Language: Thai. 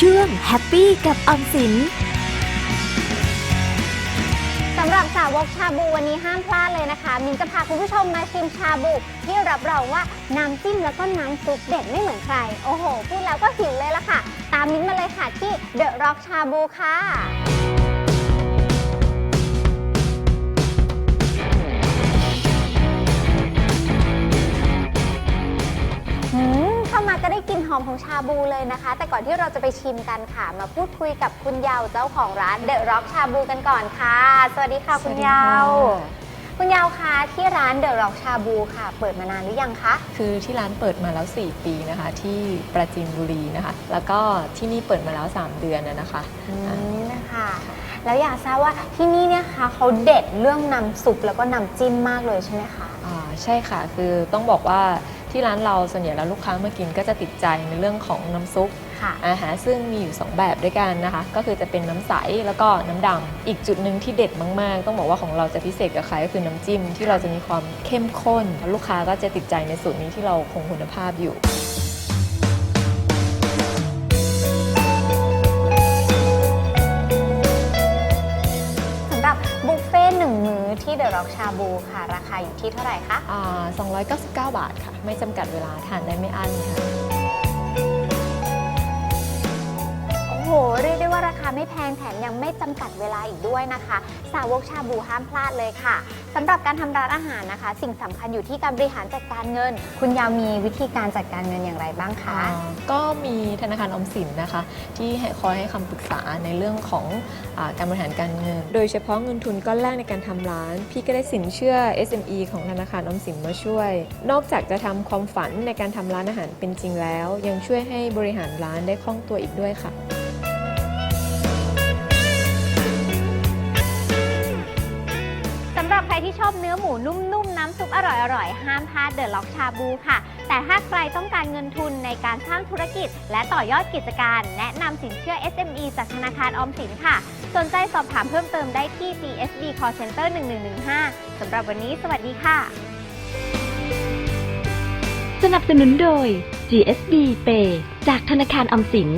ช่วงแฮปปี้กับออมสินสำหรับสาวกชาบูวันนี้ห้ามพลาดเลยนะคะ มินจะพาคุณผู้ชมมาชิมชาบู ที่รับรองว่าน้ำจิ้มแล้วก็น้ำซุปเด็ดไม่เหมือนใคร โอ้โห พูดแล้วก็หิวเลยละค่ะ ตามมินมาเลยค่ะที่เดอะร็อกชาบูค่ะ มเข้ามาก็ได้กลิ่นหอมของชาบูเลยนะคะ แต่ก่อนที่เราจะไปชิมกันค่ะ มาพูดคุยกับคุณเยาวเจ้าของร้านเดอะร็อกชาบูกันก่อนค่ะ สวัสดีค่ะคุณเยาวคุณเยาวคะที่ร้านเดอะร็อกชาบูค่ะ เปิดมานานหรือยังคะ คือที่ร้านเปิดมาแล้ว 4 ปีนะคะ ที่ปราจีนบุรีนะคะ แล้วก็ที่นี่เปิดมาแล้ว 3 เดือนนะนะคะอืมนะคะแล้วอยากทราบว่าที่นี่เนี่ยคะเขาเด็ดเรื่องน้ำซุปแล้วก็น้ำจิ้มมากเลยใช่ไหมคะอ่าใช่ค่ะคือต้องบอกว่า ที่ร้านเราส่วนใหญ่แล้วลูกค้ามากินก็จะติดใจในเรื่องของน้ำซุปค่ะ อาหารซึ่งมีอยู่ 2 แบบด้วยกันนะคะ ก็คือจะเป็นน้ำใสแล้วก็น้ำดำอีกจุดหนึ่งที่เด็ดมาก ๆ ต้องบอกว่าของเราจะพิเศษกับใครก็คือน้ำจิ้มที่เราจะมีความเข้มข้น ลูกค้าก็จะติดใจในสูตรนี้ที่เราคงคุณภาพอยู่ บุฟเฟ่ต์หนึ่งมื้อที่เดอะร็อกชาบูค่ะ ราคาอยู่ที่เท่าไหร่คะ อ่า299 บาทค่ะ ไม่จำกัดเวลาทานได้ไม่อั้นค่ะ ไม่แพงแถมยังไม่จำกัดเวลาอีกด้วยนะคะ สาวกชาบูห้ามพลาดเลยค่ะสำหรับการทำร้านอาหารนะคะ สิ่งสำคัญอยู่ที่การบริหารจัดการเงิน คุณยาวมีวิธีการจัดการเงินอย่างไรบ้างคะ ก็มีธนาคารออมสินนะคะ ที่คอยให้คำปรึกษาในเรื่องของอการบริหารการเงิน โดยเฉพาะเงินทุนก้อนแรกในการทำร้าน พี่ก็ได้สินเชื่อ SME ของธนาคารออมสินมาช่วย นอกจากจะทำความฝันในการทำร้านอาหารเป็นจริงแล้ว ยังช่วยให้บริหารร้านได้คล่องตัวอีกด้วยค่ะ อบเนื้อหมูนุ่มๆ น้ำซุปอร่อยๆ ห้ามพลาดเดอะล็อกชาบูค่ะ แต่ถ้าใครต้องการเงินทุนในการสร้างธุรกิจ และต่อยอดกิจการ แนะนำสินเชื่อ SME จากธนาคารออมสินค่ะ สนใจสอบถามเพิ่มเติมได้ที่ TSB Call Center 1115 สำหรับวันนี้สวัสดีค่ะ สนับสนุนโดย GSB Pay จากธนาคารออมสิน